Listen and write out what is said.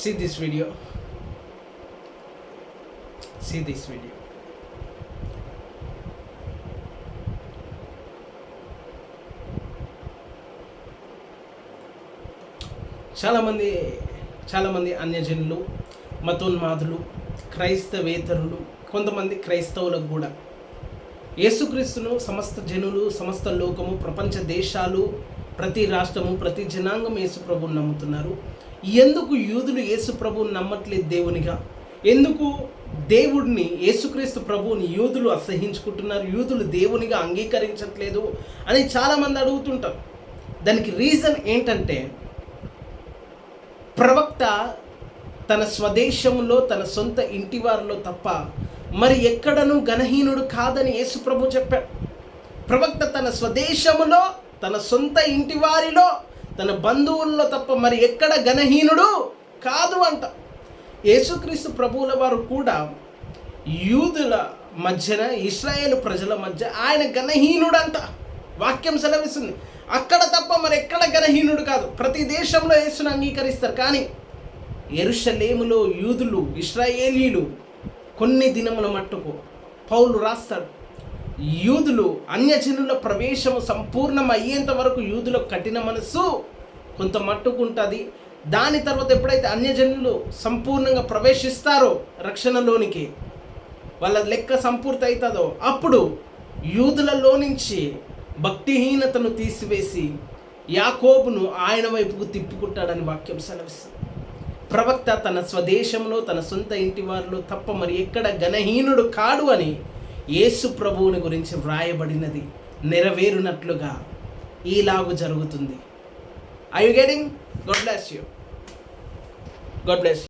see this video. See this video. చాలామంది చాలామంది అన్యజనులు మతోన్మాదులు క్రైస్తవేతరులు కొంతమంది క్రైస్తవులకు కూడా యేసుక్రీస్తును సమస్త జనులు సమస్త లోకము ప్రపంచ దేశాలు ప్రతి రాష్ట్రము ప్రతి జనాంగం యేసుప్రభుని నమ్ముతున్నారు. ఎందుకు యూదులు యేసు ప్రభువుని నమ్మట్లేదు దేవునిగా? ఎందుకు దేవుడిని యేసుక్రీస్తు ప్రభువుని యూదులు అసహించుకుంటున్నారు? యూదులు దేవునిగా అంగీకరించట్లేదు అని చాలామంది అడుగుతుంటారు. దానికి రీజన్ ఏంటంటే ప్రవక్త తన స్వదేశంలో తన సొంత ఇంటి వారిలో తప్ప మరి ఎక్కడనూ గణహీనుడు కాదని యేసుప్రభు చెప్పాడు. ప్రవక్త తన స్వదేశములో తన సొంత ఇంటి వారిలో తన బంధువుల్లో తప్ప మరి ఎక్కడ గణహీనుడు కాదు అంట. యేసుక్రీస్తు ప్రభువుల వారు కూడా యూదుల మధ్యన ఇస్రాయేల్ ప్రజల మధ్య ఆయన గణహీనుడంట వాక్యం సెలవిస్తుంది. అక్కడ తప్ప మరి ఎక్కడ గణహీనుడు కాదు. ప్రతి దేశంలో యేసును అంగీకరిస్తారు. కానీ ఎరుషలేములో యూదులు ఇస్రాయేలీలు కొన్ని దినముల మట్టుకు పౌలు రాస్తాడు. యూదులు అన్యజనుల ప్రవేశం సంపూర్ణం అయ్యేంత వరకు యూదుల కఠిన మనస్సు కొంత మట్టుకు ఉంటుంది దాని తర్వాత ఎప్పుడైతే అన్యజనులు సంపూర్ణంగా ప్రవేశిస్తారో రక్షణలోనికి వాళ్ళ లెక్క సంపూర్తి అవుతుందో అప్పుడు యూదులలో నుంచి భక్తిహీనతను తీసివేసి యాకోబును ఆయన వైపుకు తిప్పుకుంటాడని వాక్యం సెలవిస్తుంది. ప్రవక్త తన స్వదేశంలో తన సొంత ఇంటి వారిలో తప్ప మరి ఎక్కడ గణహీనుడు కాడు అని యేసు ప్రభువుని గురించి వ్రాయబడినది నెరవేరునట్లుగా ఈలాగు జరుగుతుంది. I you getting God bless you God bless